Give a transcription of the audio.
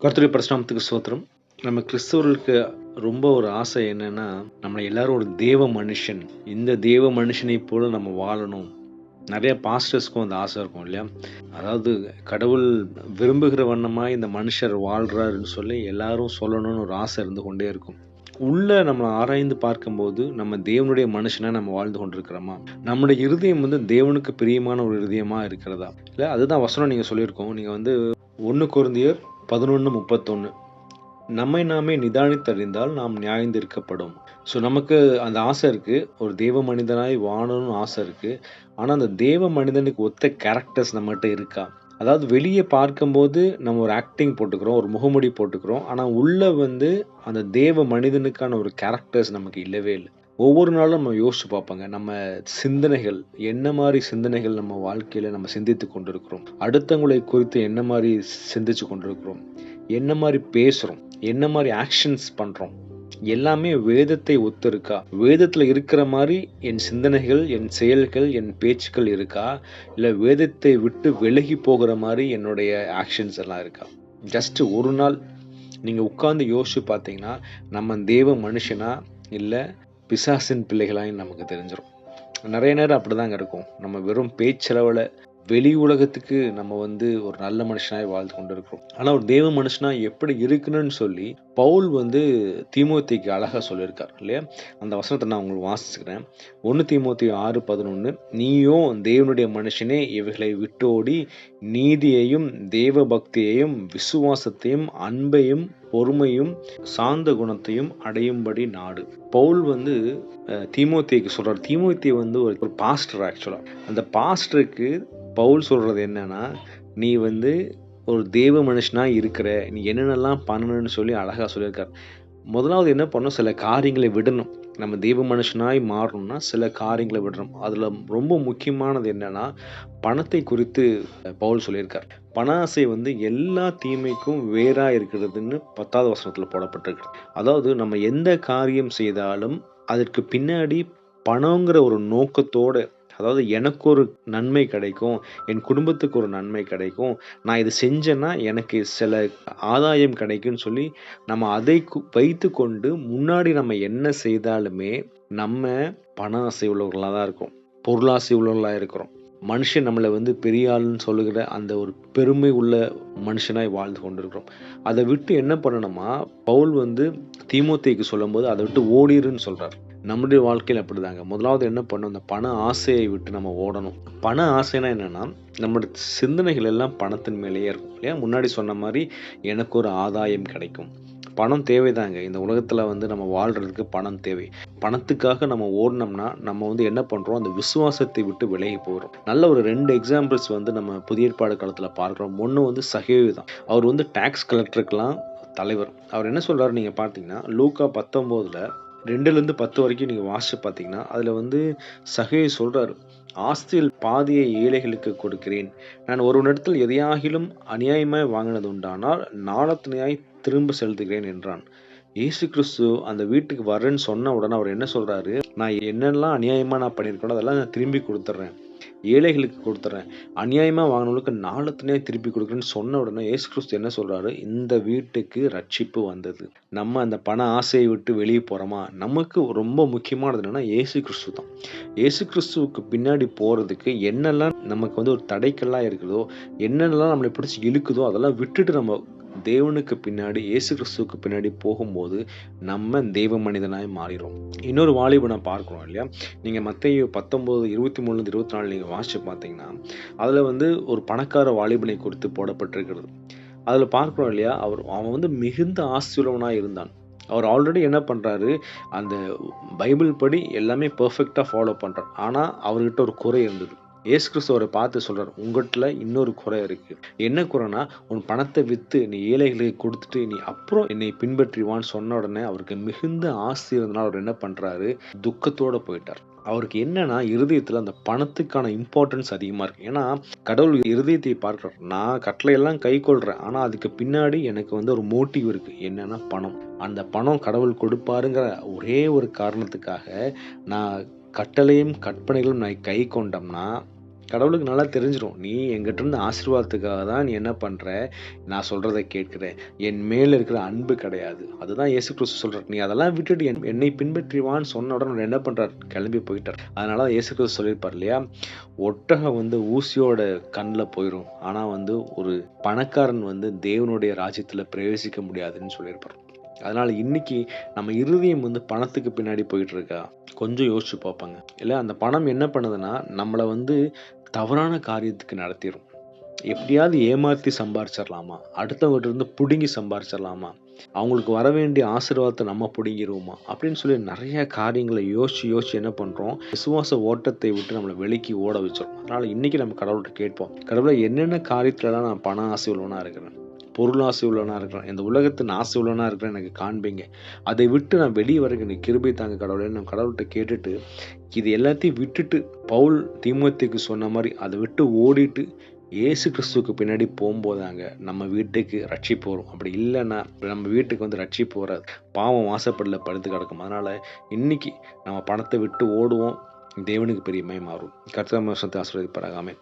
கர்த்தருடைய பரிசுநாமத்துக்கு ஸ்தோத்திரம். நம்ம கிறிஸ்தவர்களுக்கு ரொம்ப ஒரு ஆசை என்னன்னா நம்ம எல்லாரும் ஒரு தேவ மனுஷன். இந்த தேவ மனுஷனை போல நம்ம வாழணும். நிறைய பாஸ்டர்ஸ்க்கும் அந்த ஆசை இருக்கும் இல்லையா? அதாவது கடவுள் விரும்புகிற வண்ணமாக இந்த மனுஷர் வாழ்கிறாருன்னு சொல்லி எல்லாரும் சொல்லணும்னு ஒரு ஆசை இருந்து கொண்டே இருக்கும். உள்ள நம்மளை ஆராய்ந்து பார்க்கும்போது நம்ம தேவனுடைய மனுஷனா நம்ம வாழ்ந்து கொண்டிருக்கிறோமா? நம்முடைய இருதயம் வந்து தேவனுக்கு பிரியமான ஒரு இருதயமா இருக்கிறதா? இல்லை அதுதான் வசனம் நீங்க சொல்லியிருக்கோம். நீங்க வந்து ஒன்று குருந்தியர் பதினொன்று முப்பத்தொன்று நம்மை நாமே நிதானித்தறிந்தால் நாம் நியாயந்திருக்கப்படும். ஸோ நமக்கு அந்த ஆசை இருக்குது ஒரு தேவ மனிதனாய் வாழணும்னு ஆசை இருக்குது ஆனால் அந்த தேவ மனிதனுக்கு ஒத்த கேரக்டர்ஸ் நம்மகிட்ட இருக்கா? அதாவது வெளியே பார்க்கும்போது நம்ம ஒரு ஆக்டிங் போட்டுக்கிறோம் ஒரு முகமுடி போட்டுக்கிறோம். ஆனால் உள்ளே வந்து அந்த தேவ மனிதனுக்கான ஒரு கேரக்டர்ஸ் நமக்கு இல்லவே இல்லை. ஒவ்வொரு நாளும் நம்ம யோசிச்சு பார்ப்பாங்க. நம்ம சிந்தனைகள் என்ன மாதிரி சிந்தனைகள் நம்ம வாழ்க்கையில் நம்ம சிந்தித்து கொண்டிருக்கிறோம்? அடுத்தவங்களை குறித்து என்ன மாதிரி சிந்திச்சு கொண்டிருக்கிறோம்? என்ன மாதிரி பேசுகிறோம் என்ன மாதிரி ஆக்ஷன்ஸ் பண்ணுறோம் எல்லாமே வேதத்தை ஒத்து இருக்கா வேதத்தில் இருக்கிற மாதிரி என் சிந்தனைகள் என் செயல்கள் என் பேச்சுக்கள் இருக்கா? இல்லை வேதத்தை விட்டு விலகி போகிற மாதிரி என்னுடைய ஆக்ஷன்ஸ் எல்லாம் இருக்கா? ஜஸ்ட் ஒரு நாள் நீங்கள் உட்காந்து யோசிச்சு பார்த்தீங்கன்னா நம்ம தேவ மனுஷனா இல்லை பிசாசின் பிள்ளைகளாயும் நமக்கு தெரிஞ்சிடும் நிறைய நேரம் அப்படிதாங்க இருக்கும். நம்ம வெறும் பேச்சளவில் வெளி உலகத்துக்கு நம்ம வந்து ஒரு நல்ல மனுஷனாய் வாழ்ந்து கொண்டு இருக்கிறோம் ஆனால் ஒரு தேவ மனுஷனா எப்படி இருக்கணும்னு சொல்லி பவுல் வந்து தீமோத்திக்கு அழகா சொல்லியிருக்கார் இல்லையா? அந்த வசனத்தை நான் உங்களுக்கு வாசிச்சுக்கிறேன். ஒன்று தீமோத்தி ஆறு பதினொன்று நீயும் தேவனுடைய மனுஷனே இவைகளை விட்டோடி நீதியையும் தேவ பக்தியையும் விசுவாசத்தையும் அன்பையும் பொறுமையும் சாந்த குணத்தையும் அடையும்படி நாடு. பவுல் வந்து தீமோத்திக்கு சொல்றார். தீமோத்தி வந்து ஒரு ஒரு பாஸ்டர் ஆக்சுவலா அந்த பாஸ்டருக்கு பவுல் சொல்கிறது என்னன்னா நீ வந்து ஒரு தேவ மனுஷனாக இருக்கிற நீ என்னென்னலாம் பண்ணணும்னு சொல்லி அழகாக சொல்லியிருக்கார். முதலாவது என்ன பண்ணணும்? சில காரியங்களை விடணும். நம்ம தெய்வ மனுஷனாய் மாறணும்னா சில காரியங்களை விடணும். அதில் ரொம்ப முக்கியமானது என்னென்னா பணத்தை குறித்து பவுல் சொல்லியிருக்கார். பண ஆசை வந்து எல்லா தீமைக்கும் வேறாக இருக்கிறதுன்னு பத்தாவது வசனத்தில் போடப்பட்டிருக்கு. அதாவது நம்ம எந்த காரியம் செய்தாலும் அதற்கு பின்னாடி பணங்கிற ஒரு நோக்கத்தோடு அதாவது எனக்கு ஒரு நன்மை கிடைக்கும் என் குடும்பத்துக்கு ஒரு நன்மை கிடைக்கும் நான் இது செஞ்சேன்னா எனக்கு சில ஆதாயம் கிடைக்கும்னு சொல்லி நம்ம அதை வைத்து கொண்டு முன்னாடி நம்ம என்ன செய்தாலுமே நம்ம பண ஆசை உள்ளவர்களாக தான் இருக்கோம். பொருளாசை உள்ளவர்களாக இருக்கிறோம். மனுஷன் நம்மளை வந்து பெரிய ஆளுன்னு சொல்லுகிற அந்த ஒரு பெருமை உள்ள மனுஷனாய் வாழ்ந்து கொண்டிருக்கிறோம். அதை விட்டு என்ன பண்ணணுமா பவுல் வந்து தீமோத்தேக்கு சொல்லும்போது அதை விட்டு ஓடிருன்னு சொல்கிறார் நம்முடைய வாழ்க்கையில் அப்படிதாங்க. முதலாவது என்ன பண்ணும் அந்த பண ஆசையை விட்டு நம்ம ஓடணும். பண ஆசைனா என்னன்னா நம்மளோட சிந்தனைகள் எல்லாம் பணத்தின் மேலேயே இருக்கும் இல்லையா? முன்னாடி சொன்ன மாதிரி எனக்கு ஒரு ஆதாயம் கிடைக்கும். பணம் தேவைதாங்க. இந்த உலகத்தில் வந்து நம்ம வாழ்கிறதுக்கு பணம் தேவை. பணத்துக்காக நம்ம ஓடினோம்னா நம்ம வந்து என்ன பண்ணுறோம் அந்த விசுவாசத்தை விட்டு விலகி போகிறோம் நல்ல ஒரு ரெண்டு எக்ஸாம்பிள்ஸ் வந்து நம்ம புதிய ஏற்பாடு காலத்தில் பார்க்குறோம். ஒன்று வந்து சகேவி தான். அவர் வந்து டேக்ஸ் கலெக்டருக்கெலாம் தலைவர். அவர் என்ன சொல்கிறார் நீங்கள் பார்த்தீங்கன்னா லூக்கா பத்தொம்போதில் ரெண்டுலேருந்து பத்து வரைக்கும் நீங்கள் வாசிச்சு பார்த்தீங்கன்னா அதில் வந்து சகையை சொல்கிறார் ஆஸ்தியில் பாதியை ஏழைகளுக்கு கொடுக்கிறேன். நான் ஒரு இடத்தில் எதையாகிலும் அநியாயமாய் வாங்கினது உண்டானால் நாளத்தினையாய் திரும்ப செலுத்துகிறேன் என்றான். இயேசு கிறிஸ்து அந்த வீட்டுக்கு வரேன்னு சொன்ன உடனே அவர் என்ன சொல்கிறாரு? நான் என்னெல்லாம் அநியாயமாக நான் பண்ணியிருக்கேனோ அதெல்லாம் நான் திரும்பி கொடுத்துட்றேன். ஏழைகளுக்கு கொடுத்துட்றேன் அநியாயமாக வாங்கினவங்களுக்கு நாளத்தினே திருப்பி கொடுக்குறேன்னு சொன்ன உடனே ஏசு கிறிஸ்து என்ன சொல்றாரு? இந்த வீட்டுக்கு ரட்சிப்பு வந்தது. நம்ம அந்த பண ஆசையை விட்டு வெளியே போகிறோமா நமக்கு ரொம்ப முக்கியமானது என்னன்னா ஏசு கிறிஸ்து தான். ஏசு கிறிஸ்துவுக்கு பின்னாடி போகிறதுக்கு என்னெல்லாம் நமக்கு வந்து ஒரு தடைக்கெல்லாம் இருக்குதோ என்னென்னலாம் நம்மளை பிடிச்சி இழுக்குதோ அதெல்லாம் விட்டுட்டு நம்ம தேவனுக்கு பின்னாடி இயேசு கிறிஸ்துவுக்கு பின்னாடி போகும்போது நம்ம தெய்வ மனிதனாய் மாறிடும் இன்னொரு வாலிபனை பார்க்குறோம் இல்லையா? நீங்கள் மத்திய பத்தொம்போது இருபத்தி மூணுலேருந்து இருபத்தி நாலு நீங்கள் வாசிச்சு பார்த்தீங்கன்னா அதில் வந்து ஒரு பணக்கார வாலிபனை குறித்து போடப்பட்டிருக்கிறது. அதில் பார்க்குறோம் இல்லையா? அவர் அவன் வந்து மிகுந்த ஆஸ்தியுள்ளவனாக இருந்தான். அவர் ஆல்ரெடி என்ன பண்ணுறாரு அந்த பைபிள் படி எல்லாமே பர்ஃபெக்டாக ஃபாலோ பண்ணுறார் ஆனால் அவர்கிட்ட ஒரு குறை இருந்தது. ஏசு கிறிஸ்துவரை பார்த்து சொல்கிறார் உங்கள்கிட்ட இன்னொரு குறை இருக்குது என்ன குறைனா உன் பணத்தை விற்று நீ ஏழைகளுக்கு கொடுத்துட்டு நீ அப்புறம் என்னை பின்பற்றிவான்னு சொன்ன உடனே அவருக்கு மிகுந்த ஆசை இருந்தனால அவர் என்ன பண்ணுறாரு துக்கத்தோடு போயிட்டார். அவருக்கு என்னன்னா இருதயத்தில் அந்த பணத்துக்கான இம்பார்ட்டன்ஸ் அதிகமாக இருக்கு. ஏன்னா கடவுள் இருதயத்தை பார்க்குறார். நான் கட்டளையெல்லாம் கை கொள்கிறேன் ஆனால் அதுக்கு பின்னாடி எனக்கு வந்து ஒரு மோட்டிவ் இருக்கு. என்னன்னா பணம். அந்த பணம் கடவுள் கொடுப்பாருங்கிற ஒரே ஒரு காரணத்துக்காக நான் கட்டளையும் கற்பனைகளும் நான் கை கொண்டோம்னா கடவுளுக்கு நல்லா தெரிஞ்சிடும் நீ எங்கிட்டிருந்து ஆசீர்வாதத்துக்காக தான் நீ என்ன பண்ணுற நான் சொல்கிறத கேட்குறேன். என் மேலே இருக்கிற அன்பு கிடையாது. அதுதான் இயேசு கிறிஸ்து சொல்கிறார் நீ அதெல்லாம் விட்டுட்டு என்- என்னை பின்பற்றிவான்னு சொன்ன உடனே என்ன பண்ணுறார் கிளம்பி போயிட்டார். அதனால தான் இயேசு கிறிஸ்து சொல்லியிருப்பார் இல்லையா? ஒட்டகம் வந்து ஊசியோட கண்ணில் போயிடும் ஆனால் வந்து ஒரு பணக்காரன் வந்து தேவனுடைய ராஜ்யத்தில் பிரவேசிக்க முடியாதுன்னு சொல்லியிருப்பார். அதனால் இன்னைக்கு நம்ம இருதயம் வந்து பணத்துக்கு பின்னாடி போயிட்டு இருக்கா? கொஞ்சம் யோசிச்சு பார்ப்பாங்க. இல்லை அந்த பணம் என்ன பண்ணுதுன்னா நம்மளை வந்து தவறான காரியத்துக்கு நடத்திடும் எப்படியாவது ஏமாற்றி சம்பாரிச்சிடலாமா அடுத்தவர்கிட்ட இருந்து பிடுங்கி சம்பாரிச்சிடலாமா அவங்களுக்கு வர வேண்டிய ஆசீர்வாதத்தை நம்ம பிடுங்கிடுவோமா அப்படின்னு சொல்லி நிறைய காரியங்களை யோசிச்சு யோசிச்சு என்ன பண்ணுறோம் விசுவாச ஓட்டத்தை விட்டு நம்மளை வெளிக்கி ஓட வச்சிடும் அதனால் இன்றைக்கி நம்ம கடவுள்கிட்ட கேட்போம். கடவுளை என்னென்ன காரியத்துலலாம் நான் பண ஆசை உள்ளவனாக இருக்கிறேன்? பொருள் ஆசை உள்ளவனா இருக்கிறேன். இந்த உலகத்தின் ஆசை உள்ளவனா இருக்கிறேன் எனக்கு காண்பீங்க. அதை விட்டு நான் வெளியே வரைக்கும் நீ கிருபை தாங்க கடவுளே. நான் கடவுள்கிட்ட கேட்டுட்டு இது எல்லாத்தையும் விட்டுட்டு பவுல் தீமத்துக்கு சொன்ன மாதிரி அதை விட்டு ஓடிட்டு ஏசு கிறிஸ்துவுக்கு பின்னாடி போகும்போதாங்க நம்ம வீட்டுக்கு ரட்சிப்பு வரும். அப்படி இல்லைன்னா நம்ம வீட்டுக்கு வந்து ரட்சிப்பு வராது. பாவம் வாசப்படல படுத்து கிடக்கும். அதனால் இன்றைக்கி நம்ம பணத்தை விட்டு ஓடுவோம். தேவனுக்கு பெரிய மாறும். கர்த்தர் ஆசிரியப்படாகாமே